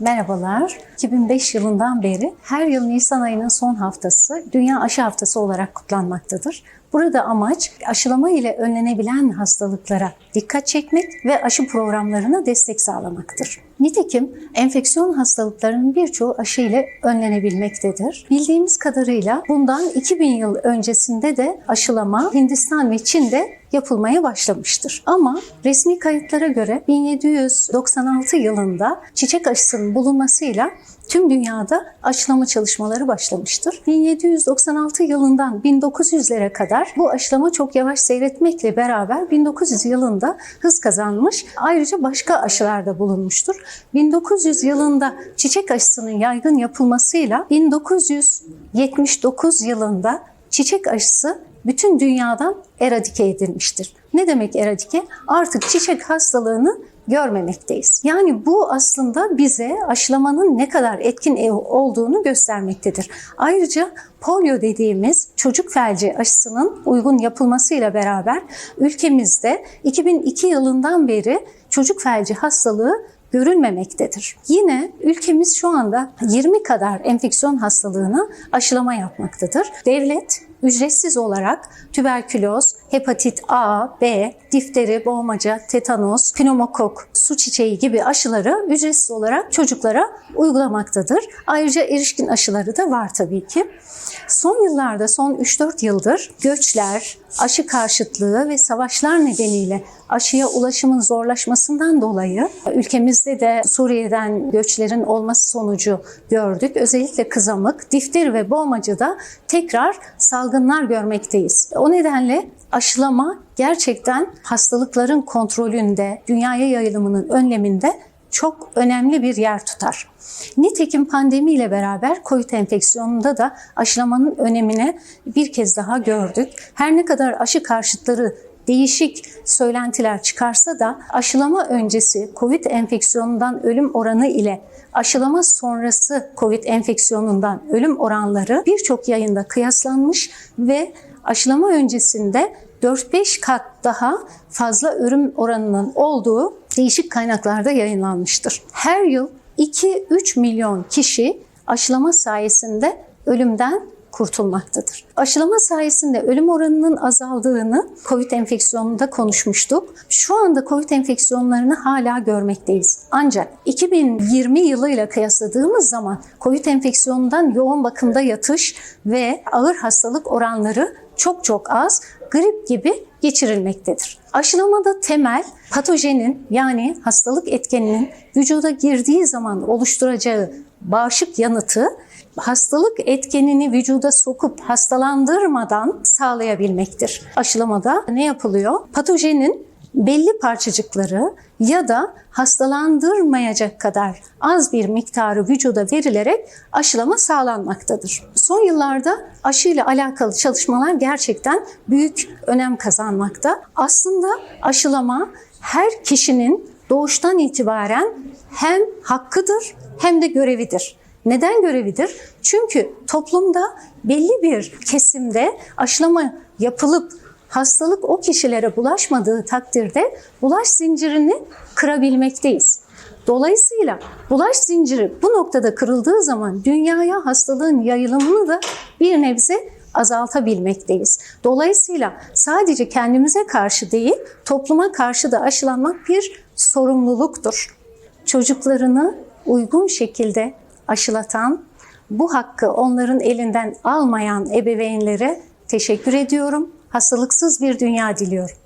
Merhabalar. 2005 yılından beri her yıl Nisan ayının son haftası Dünya Aşı Haftası olarak kutlanmaktadır. Burada amaç aşılama ile önlenebilen hastalıklara dikkat çekmek ve aşı programlarına destek sağlamaktır. Nitekim enfeksiyon hastalıklarının birçoğu aşı ile önlenebilmektedir. Bildiğimiz kadarıyla bundan 2000 yıl öncesinde de aşılama Hindistan ve Çin'de yapılmaya başlamıştır. Ama resmi kayıtlara göre 1796 yılında çiçek aşısının bulunmasıyla tüm dünyada aşılama çalışmaları başlamıştır. 1796 yılından 1900'lere kadar bu aşılama çok yavaş seyretmekle beraber 1900 yılında hız kazanmış. Ayrıca başka aşılarda bulunmuştur. 1900 yılında çiçek aşısının yaygın yapılmasıyla 1979 yılında çiçek aşısı bütün dünyadan eradike edilmiştir. Ne demek eradike? Artık çiçek hastalığını görmemekteyiz. Yani bu aslında bize aşılamanın ne kadar etkin olduğunu göstermektedir. Ayrıca polio dediğimiz çocuk felci aşısının uygun yapılmasıyla beraber ülkemizde 2002 yılından beri çocuk felci hastalığı görülmemektedir. Yine ülkemiz şu anda 20 kadar enfeksiyon hastalığına aşılama yapmaktadır. Devlet ücretsiz olarak tüberküloz, hepatit A, B, difteri, boğmaca, tetanos, pneumokok, su çiçeği gibi aşıları ücretsiz olarak çocuklara uygulamaktadır. Ayrıca erişkin aşıları da var tabii ki. Son yıllarda, son 3-4 yıldır göçler, aşı karşıtlığı ve savaşlar nedeniyle aşıya ulaşımın zorlaşmasından dolayı ülkemizde de Suriye'den göçlerin olması sonucu gördük. Özellikle kızamık, difteri ve boğmacada tekrar salgınlar görmekteyiz. O nedenle aşılama gerçekten hastalıkların kontrolünde, dünyaya yayılımının önleminde çok önemli bir yer tutar. Nitekim pandemiyle beraber COVID enfeksiyonunda da aşılamanın önemine bir kez daha gördük. Her ne kadar aşı karşıtları değişik söylentiler çıkarsa da aşılama öncesi COVID enfeksiyonundan ölüm oranı ile aşılama sonrası COVID enfeksiyonundan ölüm oranları birçok yayında kıyaslanmış ve aşılama öncesinde 4-5 kat daha fazla ölüm oranının olduğu değişik kaynaklarda yayınlanmıştır. Her yıl 2-3 milyon kişi aşılama sayesinde ölümden kurtulmaktadır. Aşılama sayesinde ölüm oranının azaldığını COVID enfeksiyonunda konuşmuştuk. Şu anda COVID enfeksiyonlarını hala görmekteyiz. Ancak 2020 yılıyla kıyasladığımız zaman COVID enfeksiyonundan yoğun bakımda yatış ve ağır hastalık oranları çok çok az, grip gibi geçirilmektedir. Aşılamada temel patojenin yani hastalık etkeninin vücuda girdiği zaman oluşturacağı bağışık yanıtı hastalık etkenini vücuda sokup hastalandırmadan sağlayabilmektir. Aşılamada ne yapılıyor? Patojenin belli parçacıkları ya da hastalandırmayacak kadar az bir miktarı vücuda verilerek aşılama sağlanmaktadır. Son yıllarda aşı ile alakalı çalışmalar gerçekten büyük önem kazanmakta. Aslında aşılama her kişinin doğuştan itibaren hem hakkıdır hem de görevidir. Neden görevidir? Çünkü toplumda belli bir kesimde aşılama yapılıp hastalık o kişilere bulaşmadığı takdirde bulaş zincirini kırabilmekteyiz. Dolayısıyla bulaş zinciri bu noktada kırıldığı zaman dünyaya hastalığın yayılımını da bir nebze azaltabilmekteyiz. Dolayısıyla sadece kendimize karşı değil, topluma karşı da aşılanmak bir sorumluluktur. Çocuklarını uygun şekilde aşılatan, bu hakkı onların elinden almayan ebeveynlere teşekkür ediyorum. Hastalıksız bir dünya diliyorum.